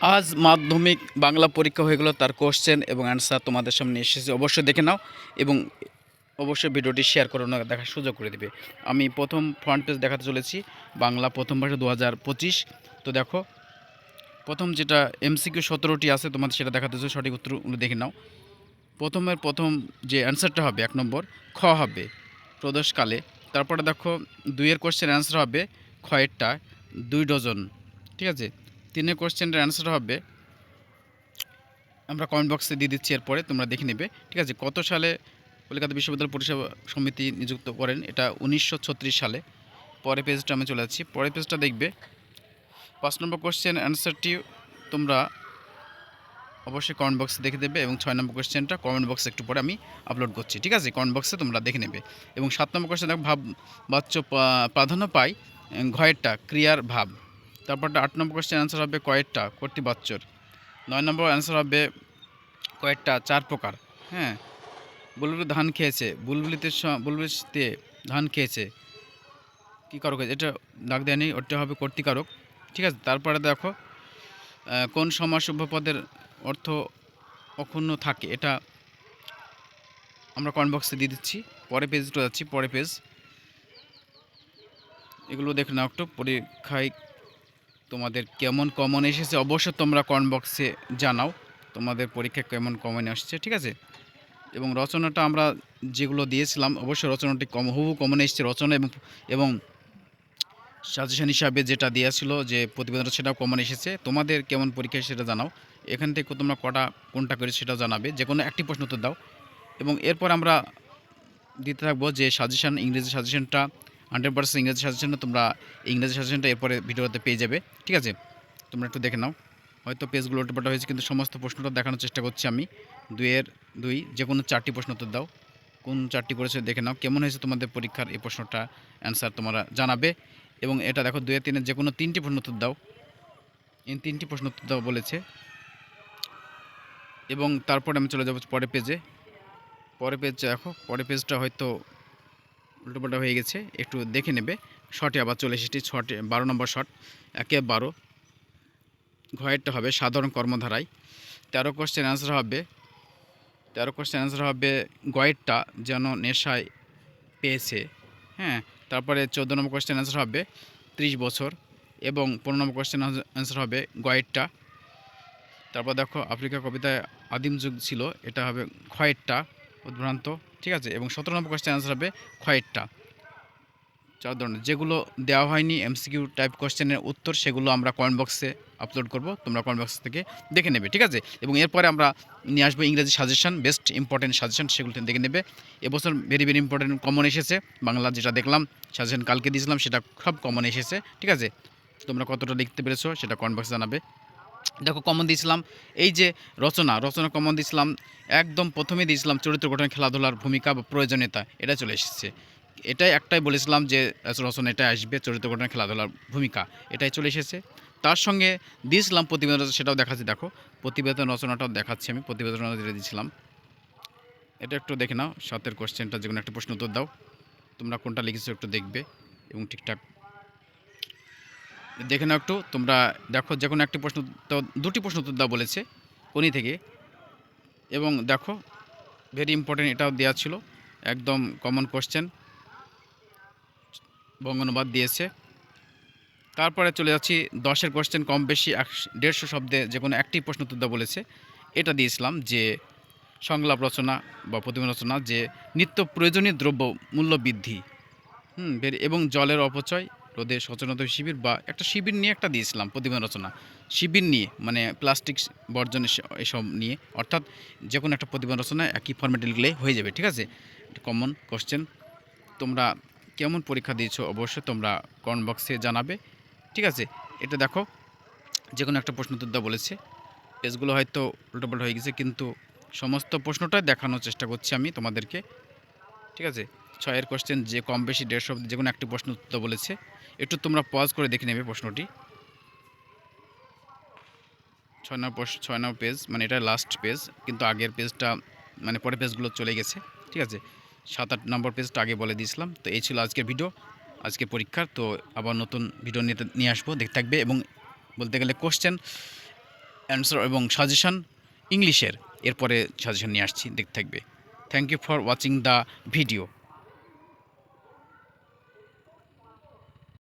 আজ মাধ্যমিক বাংলা পরীক্ষা হয়ে গেল, তার কোশ্চেন এবং অ্যান্সার তোমাদের সামনে এসেছে। অবশ্যই দেখে নাও এবং অবশ্যই ভিডিওটি শেয়ার করে দেখার সুযোগ করে দেবে। আমি প্রথম ফ্রন্ট পেজ দেখাতে চলেছি, বাংলা প্রথম ভাষা দু হাজার পঁচিশ। তো দেখো, প্রথম যেটা এমসিকিউ সতেরোটি আছে, তোমাদের সেটা দেখাতে হচ্ছে সঠিক উত্তরগুলো দেখে নাও। প্রথমের প্রথম যে অ্যান্সারটা হবে, এক নম্বর, খ হবে প্রদোষকালে তারপরে দেখো, দুইয়ের কোশ্চেন অ্যান্সার হবে খয়েরটা দুই ডজন, ঠিক আছে? তিনের কোশ্চেনটার অ্যান্সার হবে। আমরা কমেন্ট বক্সে দিয়ে দিচ্ছি এরপরে, তোমরা দেখে নেবে। ঠিক আছে, কত সালে কলকাতা বিশ্ববিদ্যালয় পরিষেবা সমিতি নিযুক্ত করেন? এটা উনিশশো ছত্রিশ সালে। পরের পেজটা আমি চলে যাচ্ছি। পরের পেজটা দেখবে। পাঁচ নম্বর কোশ্চেন অ্যান্সারটি তোমরা অবশ্যই কমেন্ট বক্সে দেখে দেবে এবং ছয় নম্বর কোশ্চেনটা কমেন্ট বক্সে একটু পরে আমি আপলোড করছি। ঠিক আছে কমেন্ট বক্সে তোমরা দেখে নেবে। এবং সাত নম্বর কোশ্চেন দেখো, ভাব বাচ্চ পা- প্রাধান্য পায়, ঘয়েরটা, ক্রিয়ার ভাব। তারপরটা আট নম্বর কোশ্চেন অ্যান্সার হবে কয়েকটা কর্তৃবাচ্যর নয় নম্বর অ্যান্সার হবে কয়েকটা, চার প্রকার হ্যাঁ? বুলবুলি ধান খেয়েছে, বুলবুলিতে বুলবুলিতে ধান খেয়েছে। কী কারক? এটা দাগ দেয়নি ওটা হবে কর্তিকারক ঠিক আছে? তারপরে দেখো কোন সমাজ পদের অর্থ অক্ষুণ্ণ থাকে? এটা আমরা কমেন্ট বক্সে দিয়ে দিচ্ছি পরে পেজটা যাচ্ছি পরে পেজ এগুলো দেখে নাও একটু, পরীক্ষায় তোমাদের কেমন কমন এসেছে অবশ্যই তোমরা কমেন্ট বক্সে জানাও। তোমাদের পরীক্ষা কেমন কমন আসছে, ঠিক আছে? এবং রচনাটা আমরা যেগুলো দিয়েছিলাম, অবশ্যই রচনাটি কম হুবু কমন এসেছে। রচনা এবং এবং সাজেশন হিসাবে যেটা দিয়েছিল যে প্রতিবেদনটা সেটাও কমন এসেছে। তোমাদের কেমন পরীক্ষা সেটা জানাও। এখান থেকে তোমরা কটা, কোনটা করে সেটা জানাবে। যে কোনো একটি প্রশ্ন উত্তর দাও। এবং এরপর আমরা দিতে থাকব যে সাজেশন ইংরেজি সাজেশনটা হান্ড্রেড পার্সেন্ট ইংরেজি সাজেশনটা তোমরা ইংরেজি সাজেশনটা এরপরে ভিডিওতে পেয়ে যাবে, ঠিক আছে? তোমরা একটু দেখে নাও। হয়তো পেজগুলো ওল্টোপাল্টা হয়েছে, কিন্তু সমস্ত প্রশ্নটা দেখানোর চেষ্টা করছি আমি। দুইয়ের, দুই, যে কোনো চারটি প্রশ্ন উত্তর দাও। কোন চারটি করেছে দেখে নাও। কেমন হয়েছে তোমাদের পরীক্ষার এই প্রশ্নটা অ্যান্সার তোমরা জানাবে। এবং এটা দেখো দুয়ের তিনের যে কোনো তিনটি প্রশ্ন উত্তর দাও। এই তিনটি প্রশ্ন উত্তর দাও বলেছে। এবং তারপরে আমি চলে যাব পরের পেজে পরের পেজ দেখো, পরের পেজটা হয়তো উল্টোপাল্টা হয়ে গেছে, একটু দেখে নেবে। শটে আবার চলে এসেছি ছটে বারো নম্বর শট, একে বারো। ঘয়েরটা হবে সাধারণ কর্মধারায়। তেরো কোশ্চেন অ্যান্সার হবে। তেরো কোশ্চেন অ্যান্সার হবে গয়েরটা যেন নেশায় পেয়েছে। হ্যাঁ তারপরে চোদ্দ নম্বর কোশ্চেন অ্যান্সার হবে ত্রিশ বছর এবং পনেরো নম্বর কোশ্চেন অ্যান্সার হবে গয়েরটা তারপর দেখো আফ্রিকা কবিতায় আদিম যুগ ছিল, এটা হবে ক্ষয়েরটা উদ্ভ্রান্ত। ঠিক আছে? এবং সতেরো নম্বর কোয়েশ্চেন অ্যান্সার হবে ক্ষয়েরটা চার ধরনের। যেগুলো দেওয়া হয়নি এমসিকিউ টাইপ কোয়েশ্চেনের উত্তর, সেগুলো আমরা কমেন্ট বক্সে আপলোড করব। তোমরা কমেন্ট বক্স থেকে দেখে নেবে, ঠিক আছে? এবং এরপরে আমরা নিয়ে আসব ইংরেজি সাজেশন বেস্ট ইম্পর্টেন্ট সাজেশন সেগুলো দেখে নেবে। এবছর ভেরি ভেরি ইম্পর্টেন্ট কমন এসেছে। বাংলা যেটা দেখলাম সাজেশন কালকে দিয়েছিলাম, সেটা সব কমন এসেছে, ঠিক আছে? তোমরা কতটা লিখতে পেরেছ, সেটা কমেন্ট বক্সে জানাবে। দেখো কমন দিয়েছিলাম। এই যে রচনা রচনা কমন দিয়েছিলাম। একদম প্রথমে দিয়েছিলাম চরিত্র গঠনে খেলাধুলার ভূমিকা বা প্রয়োজনীয়তা, এটা চলে এসেছে। এটাই একটাই বলেছিলাম যে রচনা এটা আসবে, চরিত্র গঠনে খেলাধুলার ভূমিকা, এটাই চলে এসেছে। তার সঙ্গে দিয়েছিলাম প্রতিবেদন, সেটাও দেখাচ্ছি, দেখো। প্রতিবেদন রচনাটাও দেখাচ্ছি আমি, প্রতিবেদন যেটা দিয়েছিলাম। এটা একটু দেখে নাও, সাতের কোশ্চেনটা যে কোনো একটা প্রশ্ন উত্তর দাও। তোমরা কোনটা লিখেছো একটু দেখবে এবং ঠিকঠাক দেখে নাও একটু, তোমরা দেখো যে কোনো একটি প্রশ্ন দুটি প্রশ্ন উত্তর দাও বলেছে, কোনি থেকে? এবং দেখো ভেরি ইম্পর্টেন্ট এটাও দেওয়া ছিল, একদম কমন কোশ্চেন বঙ্গানুবাদ দিয়েছে। তারপরে চলে যাচ্ছি, দশের কোশ্চেন কম বেশি এক দেড়শো শব্দে যে কোনো একটি প্রশ্ন উত্তর দাও বলেছে। এটা দিয়েছিলাম যে সংলাপ রচনা বা প্রতিমা রচনা যে নিত্য প্রয়োজনীয় দ্রব্য মূল্য বৃদ্ধি, হুম এবং জলের অপচয় রোদে সচেতনতা শিবির বা একটা শিবির নিয়ে একটা দিয়েছিলাম প্রতিমা রচনা। শিবির নিয়ে মানে প্লাস্টিক বর্জন এস- এসব নিয়ে, অর্থাৎ যে কোনো একটা প্রতিমা রচনা একই ফর্মেটে লিখলে হয়ে যাবে, ঠিক আছে? কমন কোশ্চেন তোমরা কেমন পরীক্ষা দিয়েছ? অবশ্যই তোমরা কমেন্ট বক্সে জানাবে, ঠিক আছে? এটা দেখো যে কোনো একটা প্রশ্ন দাও বলেছে। পেজগুলো হয়তো উল্টোপাল্টা হয়ে গেছে, কিন্তু সমস্ত প্রশ্নটাই দেখানোর চেষ্টা করছি আমি তোমাদেরকে, ঠিক আছে? ছয়ের কোশ্চেন যে কম বেশি দেড়শো, যে কোনো একটি প্রশ্ন উত্তর বলেছে। একটু তোমরা পজ করে দেখে নেবে প্রশ্নটি। ছয় নম্বর ছয় নম্বর পেজ মানে এটা লাস্ট পেজ কিন্তু আগের পেজটা মানে পরের পেজগুলো চলে গেছে, ঠিক আছে? সাত আট নম্বর পেজটা আগে বলে দিয়েছিলাম, তো এই ছিল আজকের ভিডিও আজকে পরীক্ষার তো আবার নতুন ভিডিও নিতে, নিয়ে আসব, দেখতে থাকবে, এবং বলতে গেলে কোশ্চেন অ্যান্সার এবং সাজেশন ইংলিশের, এরপরে সাজেশন নিয়ে আসছি, দেখতে থাকবে। Thank you for watching the video